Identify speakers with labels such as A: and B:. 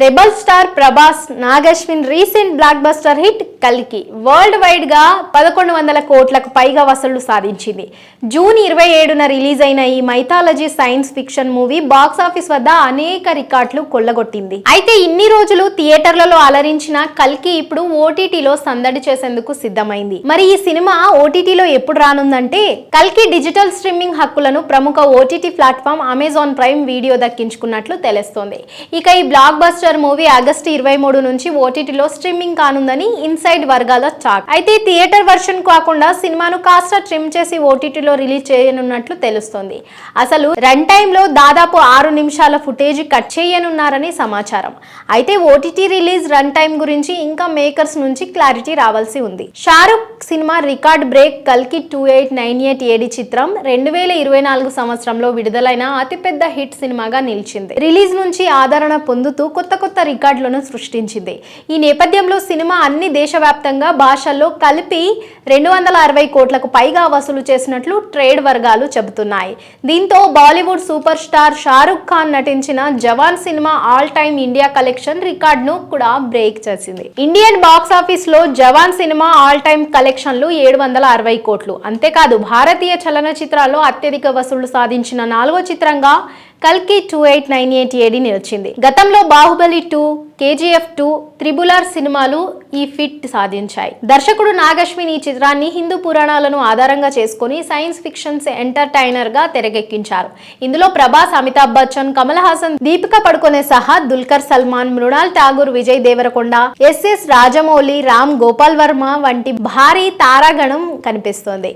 A: Rebel star Prabhas Nag Ashwin recent blockbuster hit కల్కి world వైడ్గా పదకొండు వందల కోట్లకు పైగా వసూళ్ళు సాధించింది. జూన్ ఇరవై ఏడున రిలీజ్ అయిన ఈ mythology science fiction movie box office వద్ద అనేక రికార్డులు కొల్లగొట్టింది. అయితే ఇన్ని రోజులు థియేటర్లలో అలరించిన కల్కి ఇప్పుడు ఓటీటీలో సందడి చేసేందుకు సిద్ధమైంది. మరి ఈ సినిమా ఓటీటీలో ఎప్పుడు రానుందంటే? కల్కి డిజిటల్ స్ట్రీమింగ్ హక్కులను ప్రముఖ OTT platform Amazon Prime Video దక్కించుకున్నట్లు తెలుస్తోంది. ఇక ఈ బ్లాక్ బస్టర్ మూవీ ఆగస్టు ఇరవై మూడు నుంచి ఓటీటీలో స్ట్రీమింగ్ కానుందని ఇన్సైడ్ వర్గాల టాక్ అయితే థియేటర్ వర్షన్ కాకుండా సినిమాను కాస్త ట్రిమ్ చేసి ఓటీటీలో రిలీజ్ చేయనున్నట్లు తెలుస్తోంది. అసలు రన్ టైంలో దాదాపు ఆరు నిమిషాల ఫుటేజ్ కట్ చేయనున్నారని సమాచారం. అయితే ఓటీటీ రిలీజ్ రన్ టైం గురించి ఇంకా మేకర్స్ నుంచి క్లారిటీ రావాల్సి ఉంది. షారుఖ్ సినిమా రికార్డ్ బ్రేక్ కల్కి two eight nine eight AD చిత్రం రెండు వేల ఇరవై నాలుగు సంవత్సరంలో విడుదలైన అతిపెద్ద హిట్ సినిమాగా నిలిచింది. రిలీజ్ నుంచి ఆదరణ పొందుతూ కొత్త కొత్త కొత్త రికార్డులను సృష్టించింది. ఈ నేపథ్యంలో సినిమా అన్ని దేశవ్యాప్తంగా భాషల్లో కలిపి రెండు వందల అరవై కోట్లకు పైగా వసూలు చేసినట్లు ట్రేడ్ వర్గాలు చెబుతున్నాయి. దీంతో Bollywood super star Shahrukh Khan నటించిన జవాన్ సినిమా ఆల్ టైమ్ ఇండియా కలెక్షన్ రికార్డును కూడా బ్రేక్ చేసింది. ఇండియన్ బాక్స్ ఆఫీస్లో జవాన్ సినిమా ఆల్ టైమ్ కలెక్షన్లు ఏడు వందల అరవై కోట్లు. అంతేకాదు భారతీయ చలనచిత్రాల్లో అత్యధిక వసూళ్ళు సాధించిన నాలుగో చిత్రంగా కల్కి టూ ఎయిట్ నైన్ ఎయిట్ ఏడీని నిలిచింది గతంలో బాహుబలి టూ కేజీఎఫ్ టూ త్రిబులార్ సినిమాలు ఈ ఫిట్ సాధించాయి. దర్శకుడు నాగశ్విన్ ఈ చిత్రాన్ని హిందూ పురాణాలను ఆధారంగా చేసుకుని సైన్స్ ఫిక్షన్స్ ఎంటర్టైనర్గా తెరకెక్కించారు. ఇందులో ప్రభాస్ అమితాబ్ బచ్చన్ కమల్ హాసన్ దీపిక పడుకొనే సహా దుల్కర్ సల్మాన్ మృణాల్ ఠాగూర్ విజయ్ దేవరకొండ ఎస్ఎస్ రాజమౌళి రామ్ గోపాల్ వర్మ వంటి భారీ తారాగణం కనిపిస్తోంది.